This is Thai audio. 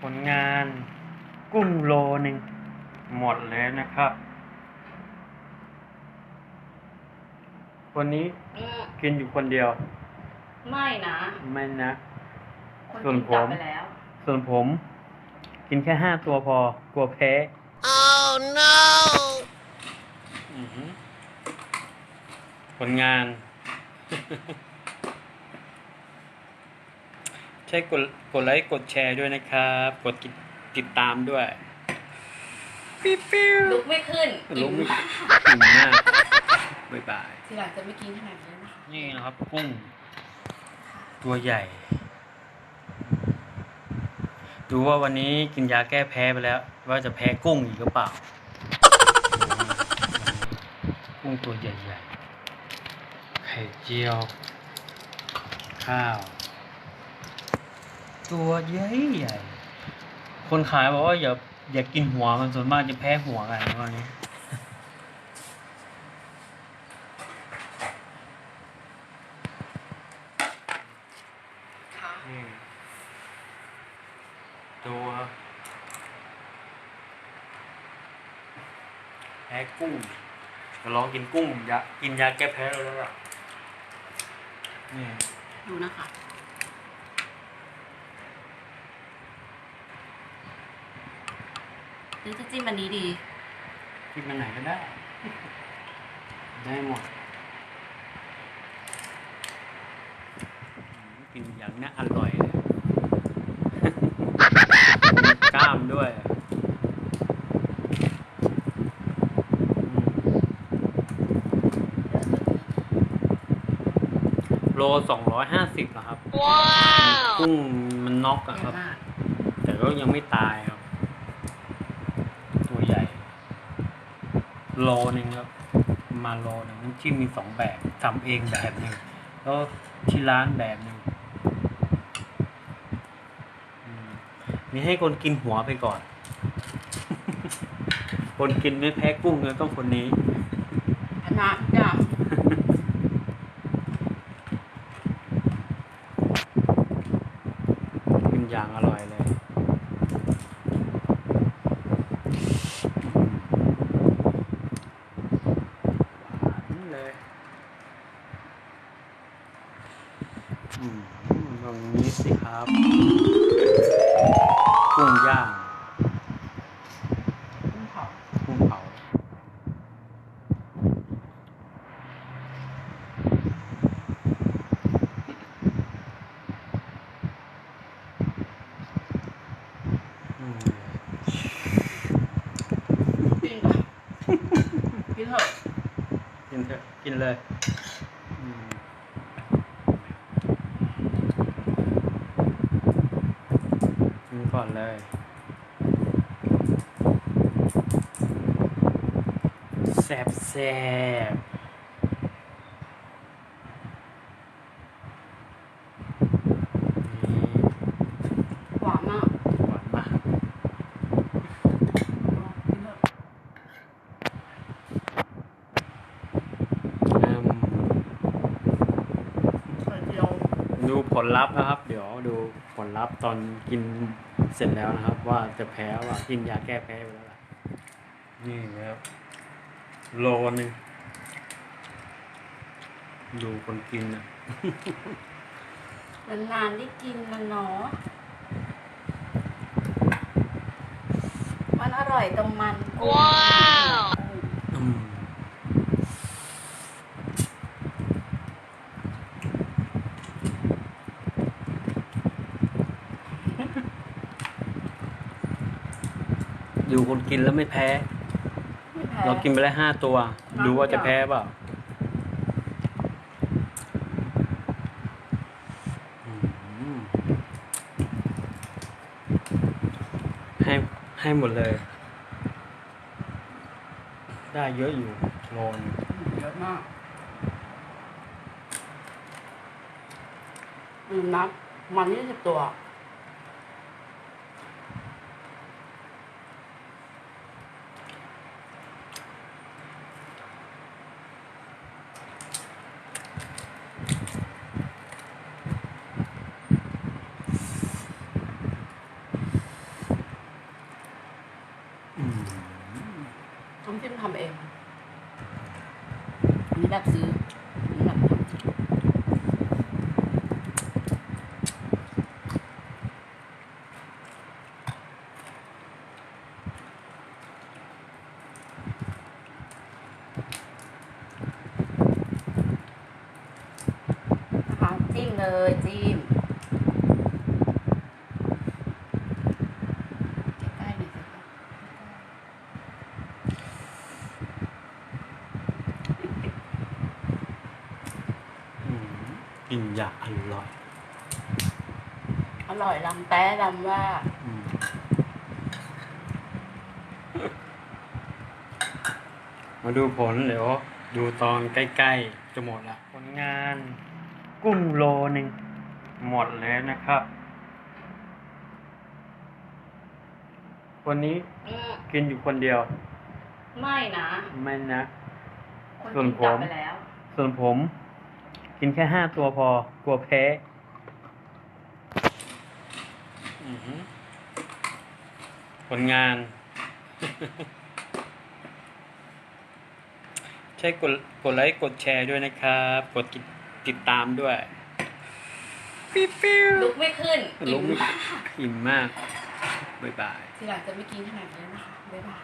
ผลงานกุ้งโลหนึ่งหมดแล้วนะครับ วันนี้อืมกินอยู่คนเดียว ไม่นะไม่นะ คนส่วนกินกลับผม ไปแล้ว ส่วนผม กินแค่ห้าตัวพอ กลัวแพ้ Oh no! อือหือผลงาน ใช่กดกดไลค์กดแชร์ด้วยนะครับ กดติดติดตามด้วยปิ๊บปิ๊วลุกไม่ขึ้นลุกไม่อิ่อิ่มมากบ๊ายบายทีหลังจะไม่กินขนาดนี้นะคะนี่นะครับกุ้ง ตัวใหญ่ ดูว่าวันนี้กินยาแก้แพ้ไปแล้ว ว่าจะแพ้กุ้งอีกหรือเปล่า กุ้งตัวใหญ่ๆไข่เจียว ข้าว ตัวใหญ่ใหญ่ๆคนขายบอกว่าอย่าอย่ากินหัวมันส่วนมากจะแพ้หัวกันว่านี้ค่ะนี่ตัวแพ้กุ้งจะลองกินกุ้งยากินยาแก้แพ้แล้วล่ะนี่ดูนะคะ หรือจะจิ้มอันนี้ดีกินมันไหนก็ได้ ได้หมดอืมกินอย่างน่าอร่อยเลยมีกล้ามด้วยอืมโลสองร้อยห้าสิบอะครับ Wow! กุ้งมันน็อกอะใหคญ่รับมากแต่ก็ยังไม่ตายครับ ตัวใหญ่ โลหนึ่งครับมาโลหนึ่งน้ำจิ้มมีสองแบบทำเองแบบหนึ่งแล้วที่ร้านแบบหนึ่งอืมมีให้คนกินหัวไปก่อน คนกินไม่แพ้กุ้งเลยต้องคนนี้อันนั้นจ้ะกินอย่างอร่อยเลยหวานเลย อืมตรงนี้สิครับกุ้งย่างกุ้งเผากุ้งเผาอืมกินก่อนกินเถอะกินเถอะกินเลย กินก่อนเลย แซ่บแซ่บนี่หวานมากหวานมากกินเถอะอืมไข่เจียว ดูผลลัพธ์นะครับ เดี๋ยวดูผลลัพธ์ตอนกิน เสร็จแล้วนะครับ ว่าจะแพ้ว่ากินยาแก้แพ้ไปแล้วล่ะนี่ครับโลนึงดูคนกินอะนานๆได้กินมันเนาะมันอร่อยตรงมันกุ้งว้า ดูคนกินแล้วไม่แพ้ ไม่แพ้ เรากินไปแล้วห้าตัวครับดูว่าจะแพ้เปล่าอืมให้ให้หมดเลย ได้เยอะอยู่โลนง เยอะมากอืมนับมันยี่สิบตัวำจิ้มทำเอง อันนี้แบบซื้ออันนี้แบบทำนะคะจิ้มเลยจิ้มใกล้ๆหน่อยสิคะ อืม กินอย่างอร่อย อร่อยลำแต้ลำว่า อืมมาดูผลเดี๋ยวดูตอนใกล้ๆจะหมดละผลงาน กุ้งโลหนึ่งหมดแล้วนะครับ วันนี้กินอยู่คนเดียวไม่นะไม่นะ คนส่วนกินกลับผมไปแล้ว ส่วนผม กินแค่ห้าตัวพอ กลัวแพ้อื้อหือผลงาน ใช่กดกดไลค์กดแชร์ด้วยนะครับ กดติดติดตามด้วยปิ๊บปิ๊วลุกไม่ขึ้นลุอิ่กมไม่มากอิ่มมาก บ๊ายบาย ทีหลังจะไม่กินขนาดนี้นะคะ บ๊ายบาย